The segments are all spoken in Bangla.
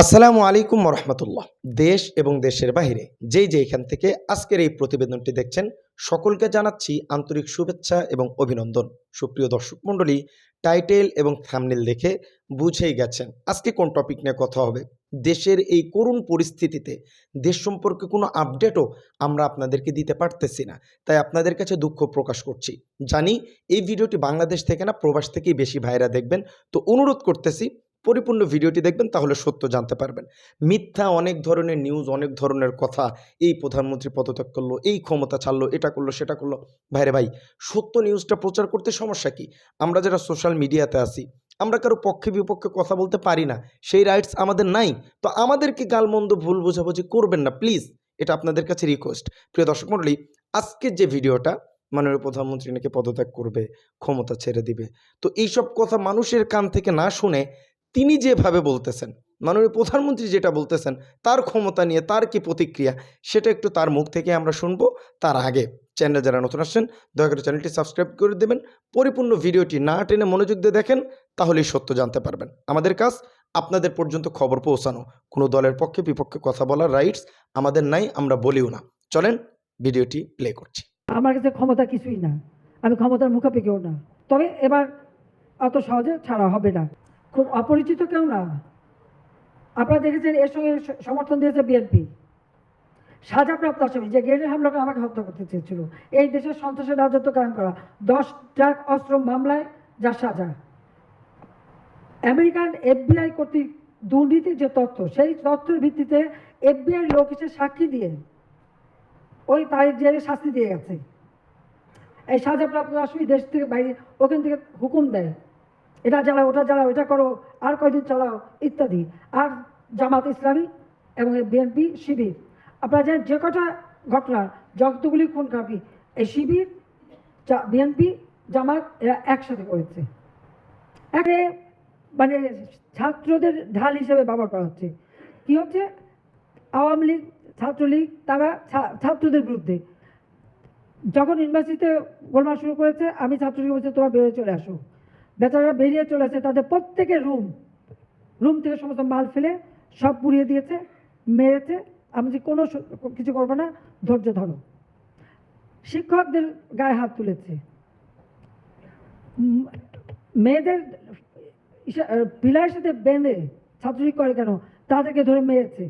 আসসালামু আলাইকুম রহমতুল্লাহ দেশ এবং দেশের বাইরে যেই যেখান থেকে আজকের এই প্রতিবেদনটি দেখছেন, সকলকে জানাচ্ছি আন্তরিক শুভেচ্ছা এবং অভিনন্দন। সুপ্রিয় দর্শক মণ্ডলী, টাইটেল এবং থামনেল দেখে বুঝেই গেছেন আজকে কোন টপিক নিয়ে কথা হবে। দেশের এই করুণ পরিস্থিতিতে দেশ সম্পর্কে কোনো আপডেটও আমরা আপনাদেরকে দিতে পারতেছি না। তাই আপনাদের কাছে দুঃখ প্রকাশ করছি। জানি এই ভিডিওটি বাংলাদেশ থেকে না, প্রবাস থেকেই বেশি ভাইরা দেখবেন। তো অনুরোধ করতেছি পরিপূর্ণ ভিডিওটি দেখবেন, তাহলে সত্য জানতে পারবেন। মিথ্যা অনেক ধরনের নিউজ অনেক ধরনের কথা, এই প্রধানমন্ত্রী পদত্যাগ করল, এই ক্ষমতা ছাড়লো, এটা করল, সেটা করল। ভাইরে ভাই, সত্য নিউজটা প্রচার করতে সমস্যা কি? আমরা যারা সোশ্যাল মিডিয়াতে আছি, আমরা কারও পক্ষে বিপক্ষে কথা বলতে পারি না। সেই রাইটস আমাদের নাই। তো আমাদেরকে গালমন্দ, ভুল বোঝাবুঝি করবেন না প্লিজ এটা আপনাদের কাছে রিকোয়েস্ট প্রিয় দর্শক মণ্ডলী আজকের যে ভিডিওটা, মাননীয় প্রধানমন্ত্রী নাকি পদত্যাগ করবে, ক্ষমতা ছেড়ে দিবে। তো এইসব কথা মানুষের কান থেকে না শুনে তিনি যেভাবে বলতেছেন, মাননীয় প্রধানমন্ত্রী যেটা বলতেছেন, তার ক্ষমতা নিয়ে তার কি প্রতিক্রিয়া, সেটা একটু তার মুখ থেকে আমরা শুনব তার আগে। চ্যানেলে যারা নতুন আসছেন, দয়া করে চ্যানেলটি সাবস্ক্রাইব করে দেবেন। পরিপূর্ণ ভিডিওটি না টেনে মনোযোগ দিয়ে দেখেন, তাহলেই সত্য জানতে পারবেন। আমাদের কাজ, আপনাদের পর্যন্ত খবর পৌঁছানো। কোনো দলের পক্ষে বিপক্ষে কথা বলার রাইটস আমাদের নাই, আমরা বলিও না। চলেন, ভিডিওটি প্লে করছি। আমার কাছে ক্ষমতা কিছুই না। আমি ক্ষমতার মুখাপেক্ষিও না। তবে এবার অত সহজে ছাড়া হবে না। খুব অপরিচিত কেউ না। আপনারা দেখেছেন এর সঙ্গে সমর্থন দিয়েছে বিএনপি। সাজাপ্রাপ্ত আসামি, যে গ্রেনেড হামলাকে আমাকে হত্যা করতে চেয়েছিল। এই দেশের সন্ত্রাসের রাজত্ব কায়েম করা। দশ ট্রাক অস্ত্র মামলায় যা সাজা। আমেরিকান এফবিআই কর্তৃক দুর্নীতির যে তথ্য, সেই তথ্যের ভিত্তিতে এফবিআই লোক এসে সাক্ষী দিয়ে ওই তারিখ জেলে শাস্তি দিয়ে গেছে। এই সাজাপ্রাপ্ত আসামি দেশ থেকে বাইরে, ওখান থেকে হুকুম দেয়। এটা জ্বালাও, ওটা জ্বালাও, এটা করো, আর কয়দিন চালাও, ইত্যাদি। আর জামাত ইসলামী এবং বিএনপি, শিবির। আপনারা জানেন, যে কটা ঘটনা, যতগুলি খুন খাবি এই শিবির বিএনপি, জামাত, এরা একসাথে করেছে। একে মানে ছাত্রদের ঢাল হিসেবে ব্যবহার করা হচ্ছে। কী হচ্ছে? আওয়ামী লীগ, ছাত্রলীগ, তারা ছাত্রদের বিরুদ্ধে। যখন ইউনিভার্সিটিতে গোলমাল শুরু করেছে, আমি ছাত্রলীগ বলছি তোমরা বেরিয়ে চলে আসো। বেচারা বেরিয়ে চলেছে তাদের প্রত্যেকের রুম। রুম থেকে সমস্ত মাল ফেলে সব পুড়িয়ে দিয়েছে, মেরেছে। আমি যে কোনো কিছু করব না, ধৈর্য ধরো। শিক্ষকদের গায়ে হাত তুলেছে। মেয়েদের পিলারের সাথে বেঁধে ছাত্রী করে কেন? তাদেরকে ধরে মেরেছে।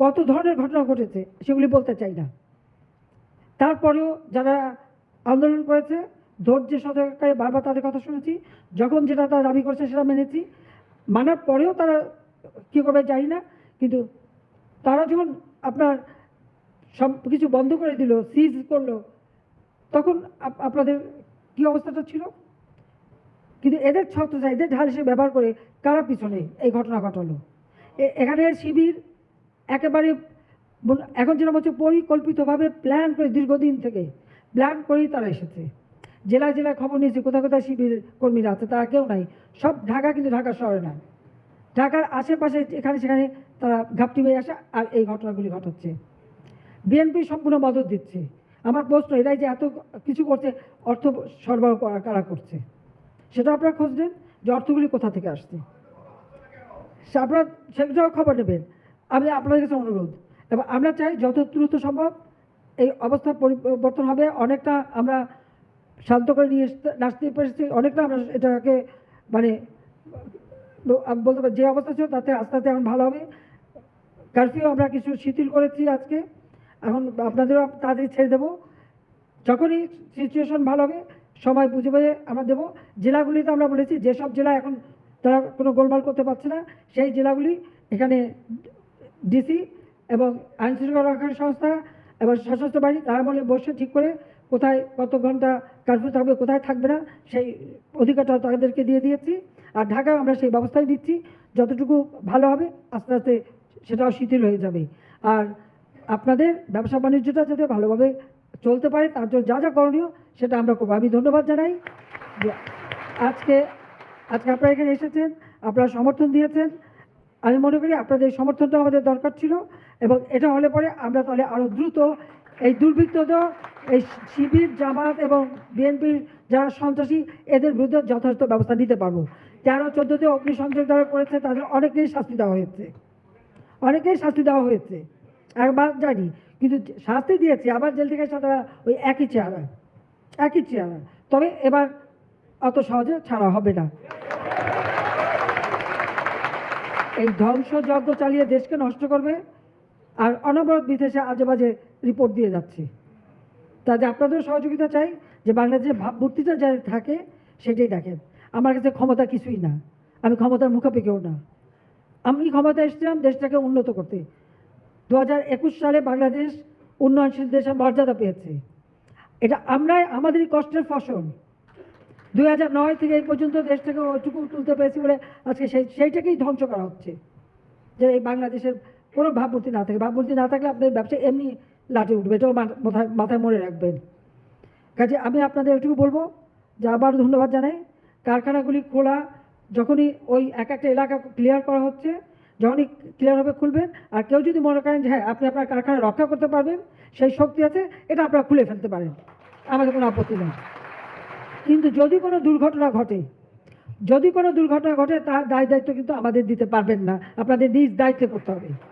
কত ধরনের ঘটনা ঘটেছে, সেগুলি বলতে চাই না। তারপরেও যারা আন্দোলন করেছে ধৈর্যের সতর্কায় বারবার তাদের কথা শুনেছি। যখন যেটা তারা দাবি করছে সেটা মেনেছি। মানার পরেও তারা কী করবে জানি না, কিন্তু তারা যখন আপনার সব কিছু বন্ধ করে দিল সিজ করল, তখন আপ- আপনাদের কি অবস্থাটা ছিল? কিন্তু এদের ছত্রছা এদের ঢাল হিসেবে ব্যবহার করে কারা পিছনে এই ঘটনা ঘটালো? এখানে শিবির একেবারে এখন যেটা হচ্ছে পরিকল্পিতভাবে প্ল্যান করে দীর্ঘদিন থেকে প্ল্যান করেই তারা এসেছে। জেলায় জেলায় খবর নিয়েছে কোথায় কোথায় শিবির কর্মীরা আছে, তারা কেউ নাই। সব ঢাকা কিন্তু ঢাকা শহরে না। ঢাকার আশেপাশে এখানে সেখানে তারা ঘাপটি হয়ে আসে আর এই ঘটনাগুলি ঘটাচ্ছে। বিএনপি সম্পূর্ণ মদত দিচ্ছে। আমার প্রশ্ন এরাই যে এত কিছু করছে, অর্থ সরবরাহ করা কারা করছে? সেটা আপনারা খোঁজ নেন যে অর্থগুলি কোথা থেকে আসছে। আপনারা সেটাও খবর নেবেন। আমি আপনাদের কাছে অনুরোধ, এবং আমরা চাই যত দ্রুত সম্ভব এই অবস্থার পরিবর্তন হবে। অনেকটা আমরা শান্ত করে নিয়ে আসতে- পেরেছি অনেকটা আমরা এটাকে মানে বলতে পারি যে অবস্থা ছিল, তাতে আস্তে আস্তে এখন ভালো হবে। কারফিউ আমরা কিছু শিথিল করেছি আজকে। এখন আপনাদেরও তাড়াতাড়ি ছেড়ে দেবো। যখনই সিচুয়েশন ভালো হবে, সময় বুঝে বুঝে আমরা দেবো। জেলাগুলিতে আমরা বলেছি, যেসব জেলা এখন তারা কোনো গোলমাল করতে পারছে না, সেই জেলাগুলি এখানে ডিসি এবং আইন শৃঙ্খলা রক্ষাকারী সংস্থা এবং সশস্ত্র বাহিনী, তারা বলে বসে ঠিক করে কোথায় কত ঘণ্টা কার্ফিউ থাকবে, কোথায় থাকবে না, সেই অধিকারটা তাদেরকে দিয়ে দিয়েছি। আর ঢাকায় আমরা সেই ব্যবস্থাই দিচ্ছি যতটুকু ভালো হবে আস্তে আস্তে সেটাও শিথিল হয়ে যাবে। আর আপনাদের ব্যবসা বাণিজ্যটা যাতে ভালোভাবে চলতে পারে, তার জন্য যা যা করণীয় সেটা আমরা করব। আমি ধন্যবাদ জানাই। আজকে আজকে আপনারা এখানে এসেছেন, আপনারা সমর্থন দিয়েছেন। আমি মনে করি আপনাদের সমর্থনটা আমাদের দরকার ছিল এবং এটা হলে পরে আমরা তাহলে আরও দ্রুত এই দুর্বৃত্তদের, এই শিবির জামাত এবং বিএনপির যারা সন্ত্রাসী, এদের বিরুদ্ধে যথাযথ ব্যবস্থা নিতে পারব। তেরো, চোদ্দোতে অগ্নিসংযোগ যারা করেছে, তাদের অনেকেই শাস্তি দেওয়া হয়েছে। অনেকেই শাস্তি দেওয়া হয়েছে। একবার জানি, কিন্তু শাস্তি দিয়েছে, আবার জেল থেকে সাথে ওই একই চেহারা একই চেহারা তবে এবার অত সহজে ছাড়া হবে না। এই ধ্বংসযজ্ঞ চালিয়ে দেশকে নষ্ট করবে, আর অনবরত বিদেশে আজে বাজে রিপোর্ট দিয়ে যাচ্ছে। তাতে আপনাদের সহযোগিতা চাই, যে বাংলাদেশের ভাবমূর্তিটা যা থাকে, সেটাই দেখেন। আমার কাছে ক্ষমতা কিছুই না। আমি ক্ষমতার মুখাপেক্ষেও না। আমি ক্ষমতা এসেছিলাম দেশটাকে উন্নত করতে। দু একুশ সালে বাংলাদেশ উন্নয়নশীল দেশের মর্যাদা পেয়েছে। এটা আমরাই, আমাদেরই কষ্টের ফসল। দুই হাজার নয় থেকে এই পর্যন্ত দেশটাকে ওইটুকু তুলতে পেরেছি বলে আজকে সেই, সেইটাকেই ধ্বংস করা হচ্ছে। যে এই বাংলাদেশের কোনো ভাবমূর্তি না থাকে। ভাবমূর্তি না থাকলে আপনাদের ব্যবসা এমনি লাটে উঠবে, এটাও মাথায় মাথায় মনে রাখবেন। কাজে আমি আপনাদের এটুকু বলব যে আবার ধন্যবাদ জানাই। কারখানাগুলি খোলা, যখনই ওই এক একটা এলাকা ক্লিয়ার করা হচ্ছে, যখনই ক্লিয়ার হবে খুলবেন। আর কেউ যদি মনে করেন যে হ্যাঁ আপনি আপনার কারখানা রক্ষা করতে পারবেন, সেই শক্তি আছে, এটা আপনারা খুলে ফেলতে পারেন। আমাদের কোনো আপত্তি নেই। কিন্তু যদি কোনো দুর্ঘটনা ঘটে, যদি কোনো দুর্ঘটনা ঘটে, তার দায় দায়িত্ব কিন্তু আমাদের দিতে পারবেন না। আপনাদের নিজ দায়িত্বে করতে হবে।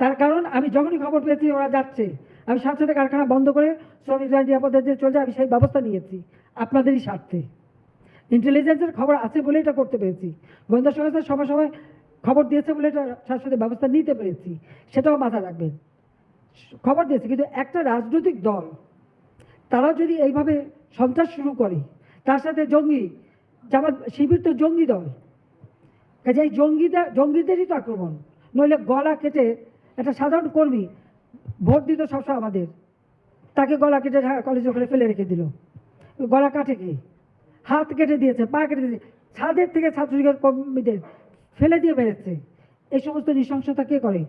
তার কারণ আমি যখনই খবর পেয়েছি ওরা যাচ্ছে। আমি সাথে সাথে কারখানা বন্ধ করে শ্রমিকরা নিরাপদে যে চলে যায় আমি সেই ব্যবস্থা নিয়েছি আপনাদেরই স্বার্থে। ইন্টেলিজেন্সের খবর আছে বলে এটা করতে পেরেছি। গোয়েন্দা সংস্থা সময় সময় খবর দিয়েছে বলে এটা সাথে সাথে ব্যবস্থা নিতে পেরেছি। সেটাও মাথায় রাখবেন। খবর দিয়েছে, কিন্তু একটা রাজনৈতিক দল, তারা যদি এইভাবে সন্ত্রাস শুরু করে, তার সাথে জঙ্গি জামাত শিবির তো জঙ্গি দল কাজে এই জঙ্গিদের জঙ্গিদেরই তো আক্রমণ। নইলে গলা কেটে একটা সাধারণ কর্মী, ভোট দিত সবসময় আমাদের। তাকে গলা কেটে কলেজে ওখানে ফেলে রেখে দিল। গলা কাটে কি? হাত কেটে দিয়েছে, পা কেটে দিয়েছে। ছাদের থেকে ছাত্রলীগের কর্মীদের ফেলে দিয়ে বেড়েছে। এই সমস্ত নৃশংসতা কে করে?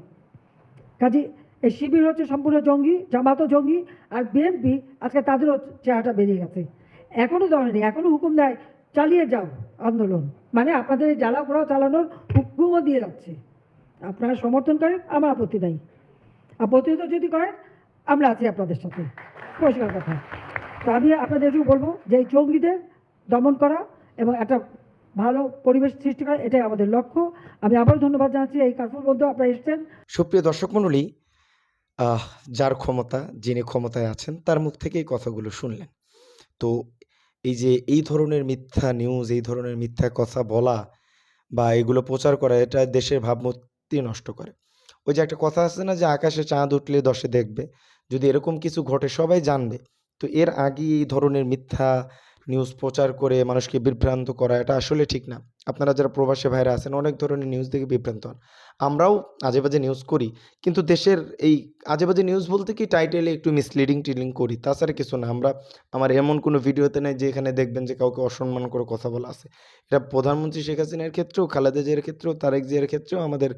কাজে এই শিবির হচ্ছে সম্পূর্ণ জঙ্গি, জামাতও জঙ্গি, আর বিএনপি আজকে তাদেরও চেহারাটা বেরিয়ে গেছে। এখনও ধরেনি এখনও হুকুম দেয়, চালিয়ে যাও আন্দোলন। মানে আপনাদের এই জ্বালা পোড়াও চালানোর হুকুমও দিয়ে যাচ্ছে। আপনারা সমর্থন করেন, আমার আপত্তি নাই। আর প্রতিহত যদি করেন, আমরা আছি আপনাদের সাথে। পরিষ্কার কথা। তো আমি আপনাদের একটু বলব যে এই জঙ্গিদের দমন করা এবং একটা ভালো পরিবেশ সৃষ্টি করা, এটাই আমাদের লক্ষ্য। আমি আবার ধন্যবাদ জানাচ্ছি এই কার্ফুর মধ্যে আপনারা এসছেন। সুপ্রিয় দর্শক মণ্ডলী যার ক্ষমতা, যিনি ক্ষমতায় আছেন, তার মুখ থেকে এই কথাগুলো শুনলেন। তো এই যে এই ধরনের মিথ্যা নিউজ এই ধরনের মিথ্যা কথা বলা বা এগুলো প্রচার করা, এটা দেশের ভাবমূর্তি নষ্ট করে। ওই যে একটা কথা আছে না যে, আকাশে চাঁদ উঠলে দশে দেখবে। যদি এরকম কিছু ঘটে, সবাই জানবে। তো এর আগে এই ধরনের মিথ্যা নিউজ প্রচার করে মানুষকে বিভ্রান্ত করা, এটা আসলে ঠিক না। আপনারা যারা প্রবাসী ভাইরা আছেন, অনেক ধরনের নিউজ দেখে বিভ্রান্ত হন। আমরাও আজে বাজে নিউজ করি, কিন্তু দেশের এই আজে বাজে নিউজ বলতে কি টাইটেলে একটু মিসলিডিং টিলিং করি, তাছাড়া কিছু না। আমরা, আমার এমন কোনো ভিডিওতে নেই যে এখানে দেখবেন যে কাউকে অসম্মান করে কথা বলা আছে। এটা প্রধানমন্ত্রী শেখ হাসিনার ক্ষেত্রেও, খালেদা জিয়ার ক্ষেত্রেও, তারেক জিয়ার ক্ষেত্রেও আমাদের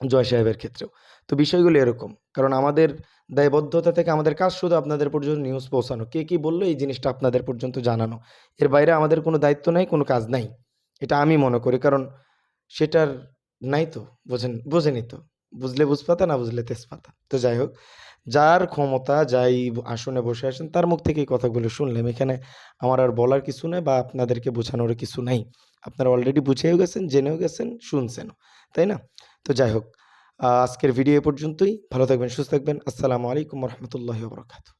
জয় সাহেবের ক্ষেত্রেও। তো বিষয়গুলো এরকম। কারণ আমাদের দায়বদ্ধতা থেকে আমাদের কাজ শুধু আপনাদের পর্যন্ত নিউজ পৌঁছানো। কে কি বলল এই জিনিসটা আপনাদের পর্যন্ত জানানো। এর বাইরে আমাদের কোনো দায়িত্ব নাই, কোনো কাজ নাই। এটা আমি মনে করি। কারণ সেটার নাই তো। বোঝেন, বোঝেনি তো। বুঝলে বুঝপাতা, না বুঝলে তেজপাতা। তো যাই হোক, যার ক্ষমতা, যাই আসনে বসে আসেন, তার মুখ থেকে এই কথাগুলো শুনলাম। এখানে আমার আর বলার কিছু নেই বা আপনাদেরকে বোঝানোর কিছু নাই। আপনারা অলরেডি বুঝেও গেছেন, জেনেও গেছেন, শুনছেনও। তাই না? তো যাই হোক আজকের ভিডিও পর্যন্তই। ভালো থাকবেন সুস্থ থাকবেন। আসসালামু আলাইকুম রহমতুল্লাহ বরকাত